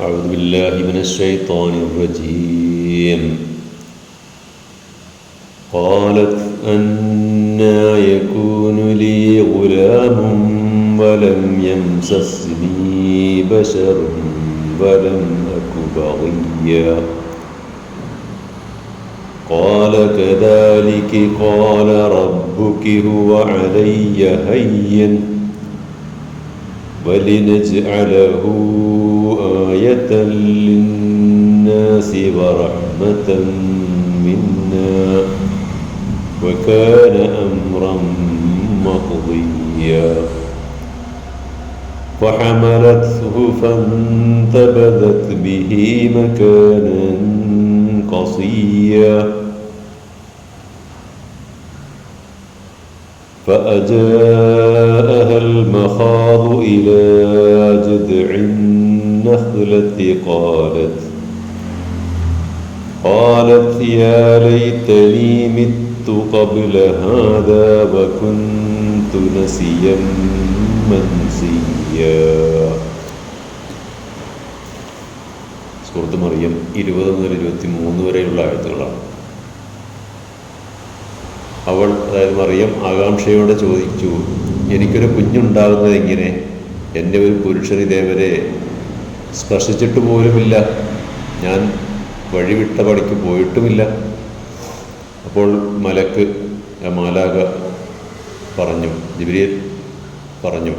أعوذ بالله من الشيطان الرجيم. قالت أنا يكون لي غلام ولم يمسسني بشر ولم أك بغيا. قال كذلك قال ربك هو علي هين. ولنجعله آية للناس ورحمة منا وكان أمرا مقضيا. فحملته فانتبذت به مكانا قصيا. فأجاءها المخاض إلى جذع النخلة قالت قالت يا ليتني مت قبل هذا وكنت نسيا منسيا സുഹൃത്ത് മറിയം ഇരുപത് മുതൽ ഇരുപത്തി മൂന്ന് വരെയുള്ള ആഴ്ത്തുകളാണ് അവൾ അതായത് മറിയം ആകാംക്ഷയോടെ ചോദിച്ചു എനിക്കൊരു കുഞ്ഞുണ്ടാകുന്നത് എങ്ങനെ? എന്റെ ഒരു പുരുഷൻ ഇതേവരെ സ്പർശിച്ചിട്ട് പോലുമില്ല. ഞാൻ വഴിവിട്ട പടിക്ക് പോയിട്ടുമില്ല. അപ്പോൾ മലക്ക് മാലാക പറഞ്ഞു ജിബ്രിയൽ പറഞ്ഞു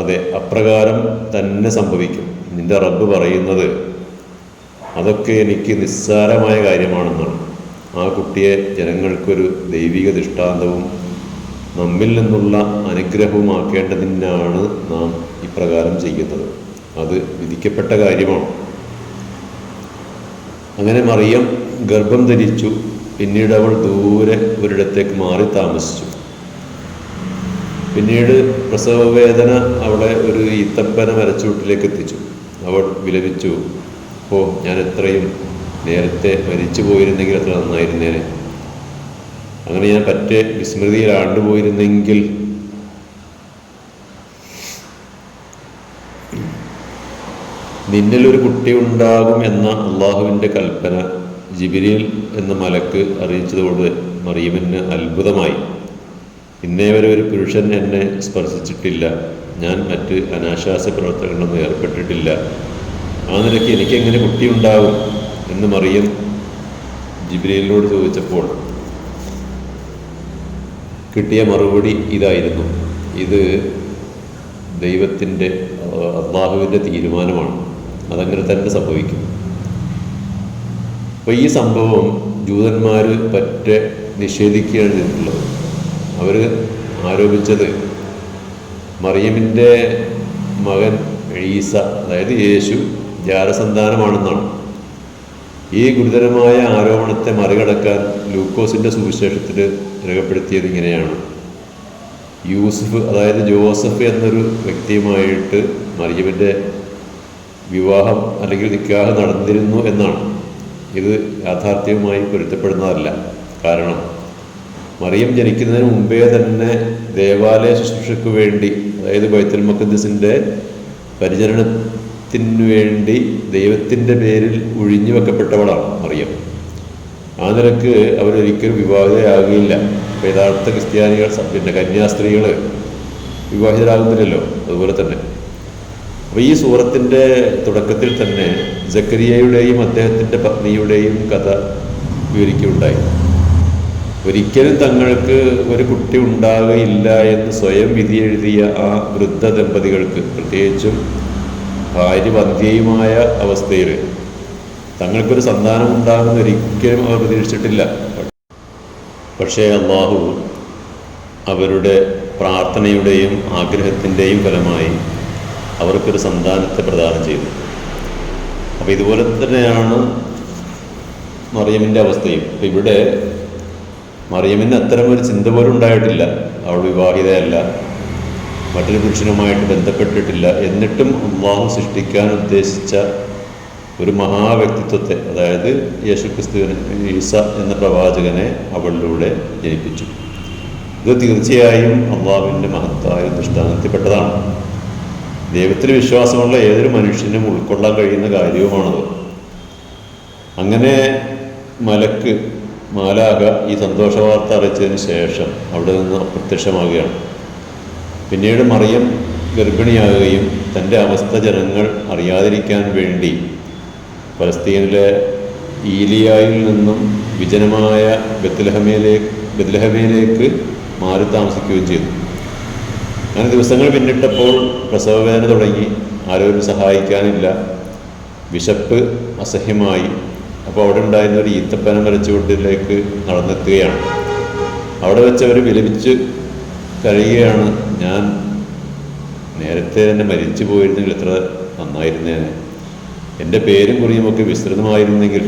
അതെ അപ്രകാരം തന്നെ സംഭവിക്കും. നിന്റെ റബ്ബ് പറയുന്നത് അതൊക്കെ എനിക്ക് നിസ്സാരമായ കാര്യമാണെന്നാണ്. ആ കുട്ടിയെ ജനങ്ങൾക്കൊരു ദൈവിക ദൃഷ്ടാന്തവും നമ്മിൽ നിന്നുള്ള അനുഗ്രഹവുമാക്കേണ്ടതിനാണ് നാം ഇപ്രകാരം ചെയ്യുന്നത്. അത് വിധിക്കപ്പെട്ട കാര്യമാണ്. അങ്ങനെ മറിയം ഗർഭം ധരിച്ചു. പിന്നീട് അവൾ ദൂരെ ഒരിടത്തേക്ക് മാറി താമസിച്ചു. പിന്നീട് പ്രസവവേദന അവളെ ഒരു ഈത്തപ്പന വരച്ചുവിട്ടിലേക്ക് എത്തിച്ചു. അവൾ വിലപിച്ചു ഓ ഞാൻ എത്രയും നേരത്തെ മരിച്ചു പോയിരുന്നെങ്കിൽ അത്ര നന്നായിരുന്നേനെ. അങ്ങനെ ഞാൻ പറ്റേ വിസ്മൃതിയിൽ ആണ്ടുപോയിരുന്നെങ്കിൽ നിന്നിലൊരു കുട്ടി ഉണ്ടാകും എന്ന അള്ളാഹുവിന്റെ കൽപ്പന ജിബിരിൽ എന്ന മലക്ക് അറിയിച്ചതുകൊണ്ട് മറിയമിന് അത്ഭുതമായി. ഇന്നേ വരെ ഒരു പുരുഷൻ എന്നെ സ്പർശിച്ചിട്ടില്ല. ഞാൻ മറ്റ് അനാശാസ്യ പ്രവർത്തനങ്ങളൊന്നും ഏർപ്പെട്ടിട്ടില്ല. ആ നിലയ്ക്ക് എനിക്കെങ്ങനെ കുട്ടിയുണ്ടാകും? എന്ന് മറിയം ജിബ്രയിലിനോട് ചോദിച്ചപ്പോൾ കിട്ടിയ മറുപടി ഇതായിരുന്നു. ഇത് ദൈവത്തിന്റെ അള്ളാഹുവിന്റെ തീരുമാനമാണ്. അതങ്ങനെ തന്നെ സംഭവിക്കും. അപ്പോൾ ഈ സംഭവം ജൂതന്മാർ പറ്റെ നിഷേധിക്കുകയാണ് ചെയ്തിട്ടുള്ളത്. അവർ ആരോപിച്ചത് മറിയമിന്റെ മകൻ ഈസ അതായത് യേശു ജാരസന്താനമാണെന്നാണ്. ഈ ഗുരുതരമായ ആരോപണത്തെ മറികടക്കാൻ ലൂക്കോസിന്റെ സുവിശേഷത്തിൽ രേഖപ്പെടുത്തിയത് ഇങ്ങനെയാണ്. യൂസഫ് അതായത് ജോസഫ് എന്നൊരു വ്യക്തിയുമായിട്ട് മറിയമിന്റെ വിവാഹം അല്ലെങ്കിൽ നിക്കാഹ് നടന്നിരുന്നു എന്നാണ്. ഇത് യാഥാർത്ഥ്യവുമായി പൊരുത്തപ്പെടുന്നതല്ല. കാരണം മറിയം ജനിക്കുന്നതിന് മുമ്പേ തന്നെ ദേവാലയ ശുശ്രൂഷയ്ക്ക് വേണ്ടി അതായത് ബൈത്തുൽ മക്കദ്സിന്റെ പരിചരണത്തിന് വേണ്ടി ദൈവത്തിന്റെ പേരിൽ ഒഴിഞ്ഞു വെക്കപ്പെട്ടവളാണ് മറിയം. ആ നിലയ്ക്ക് അവരൊരിക്കലും വിവാഹിതരാകുകയില്ല. യഥാർത്ഥ ക്രിസ്ത്യാനികൾ പിന്നെ കന്യാസ്ത്രീകൾ വിവാഹിതരാകുന്നില്ലല്ലോ അതുപോലെ തന്നെ. അപ്പോൾ ഈ സൂറത്തിന്റെ തുടക്കത്തിൽ തന്നെ ജക്കരിയയുടെയും അദ്ദേഹത്തിന്റെ പത്നിയുടെയും കഥ വിവരിക്കുകയുണ്ടായി. ഒരിക്കലും തങ്ങൾക്ക് ഒരു കുട്ടി ഉണ്ടാകുകയില്ല എന്ന് സ്വയം വിധിയെഴുതിയ ആ വൃദ്ധ ദമ്പതികൾക്ക് പ്രത്യേകിച്ചും ഭാര്യ വന്ധ്യയുമായ അവസ്ഥയിൽ തങ്ങൾക്കൊരു സന്താനം ഉണ്ടാകുമെന്ന് ഒരിക്കലും അവർ പ്രതീക്ഷിച്ചിട്ടില്ല. പക്ഷേ അള്ളാഹു അവരുടെ പ്രാർത്ഥനയുടെയും ആഗ്രഹത്തിന്റെയും ഫലമായി അവർക്കൊരു സന്താനത്തെ പ്രദാനം ചെയ്തു. അപ്പോൾ ഇതുപോലെ തന്നെയാണ് മറിയമിന്റെ അവസ്ഥയും. അപ്പോൾ ഇവിടെ മറിയമിന് അത്തരം ഒരു ചിന്ത പോലും ഉണ്ടായിട്ടില്ല. അവൾ വിവാഹിതയല്ല. മറ്റൊരു പുരുഷനുമായിട്ട് ബന്ധപ്പെട്ടിട്ടില്ല. എന്നിട്ടും അള്ളാഹു സൃഷ്ടിക്കാൻ ഉദ്ദേശിച്ച ഒരു മഹാവ്യക്തിത്വത്തെ അതായത് യേശുക്രിസ്തുവിനെ ഈസ എന്ന പ്രവാചകനെ അവളിലൂടെ ജനിപ്പിച്ചു. ഇത് തീർച്ചയായും അള്ളാഹുവിന്റെ മഹത്തായ ദൃഷ്ടാന്തത്തിൽപ്പെട്ടതാണ്. ദൈവത്തിൽ വിശ്വാസമുള്ള ഏതൊരു മനുഷ്യനും ഉൾക്കൊള്ളാൻ കഴിയുന്ന കാര്യവുമാണത്. അങ്ങനെ മലക്ക് മാലാക ഈ സന്തോഷ വാർത്ത അറിയിച്ചതിന് ശേഷം അവിടെ നിന്ന് അപ്രത്യക്ഷമാകുകയാണ്. പിന്നീട് മറിയം ഗർഭിണിയാകുകയും തന്റെ അവസ്ഥ ജനങ്ങൾ അറിയാതിരിക്കാൻ വേണ്ടി ഫലസ്തീനിലെ ഈലിയായിൽ നിന്നും വിജനമായ ബത്ലഹമയിലേക്ക് ബത്ലഹമയിലേക്ക് മാറി താമസിക്കുകയും ചെയ്തു. അങ്ങനെ ദിവസങ്ങൾ പിന്നിട്ടപ്പോൾ പ്രസവവേദന തുടങ്ങി. ആരോരും സഹായിക്കാനില്ല. വിശപ്പ് അസഹ്യമായി. അപ്പോൾ അവിടെ ഉണ്ടായിരുന്ന ഒരു ഈത്തപ്പന മരച്ചുവട്ടിലേക്ക് നടന്നെത്തുകയാണ്. അവിടെ വെച്ച് അവർ വിലപിച്ച് കരയുകയാണ് ഞാൻ നേരത്തെ തന്നെ മരിച്ചു പോയിരുന്നെങ്കിൽ എത്ര നന്നായിരുന്നേനെ. എന്റെ പേരും കുറിയുമൊക്കെ വിസ്തൃതമായിരുന്നെങ്കിൽ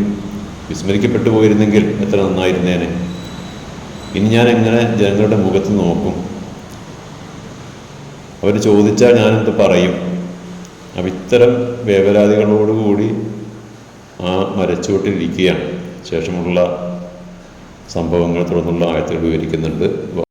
വിസ്മരിക്കപ്പെട്ടു പോയിരുന്നെങ്കിൽ എത്ര നന്നായിരുന്നേനെ. ഇനി ഞാൻ എങ്ങനെ ജനങ്ങളുടെ മുഖത്ത് നോക്കും? അവർ ചോദിച്ചാൽ ഞാനെന്ത് പറയും? അപ്പം ഇത്തരം വേവലാതികളോടുകൂടി ആ മരച്ചുവട്ടിലിരിക്കുകയാണ് ശേഷമുള്ള സംഭവങ്ങൾ തുടർന്നുള്ള ആയത്തുകൾ വിവരിക്കുന്നുണ്ട്.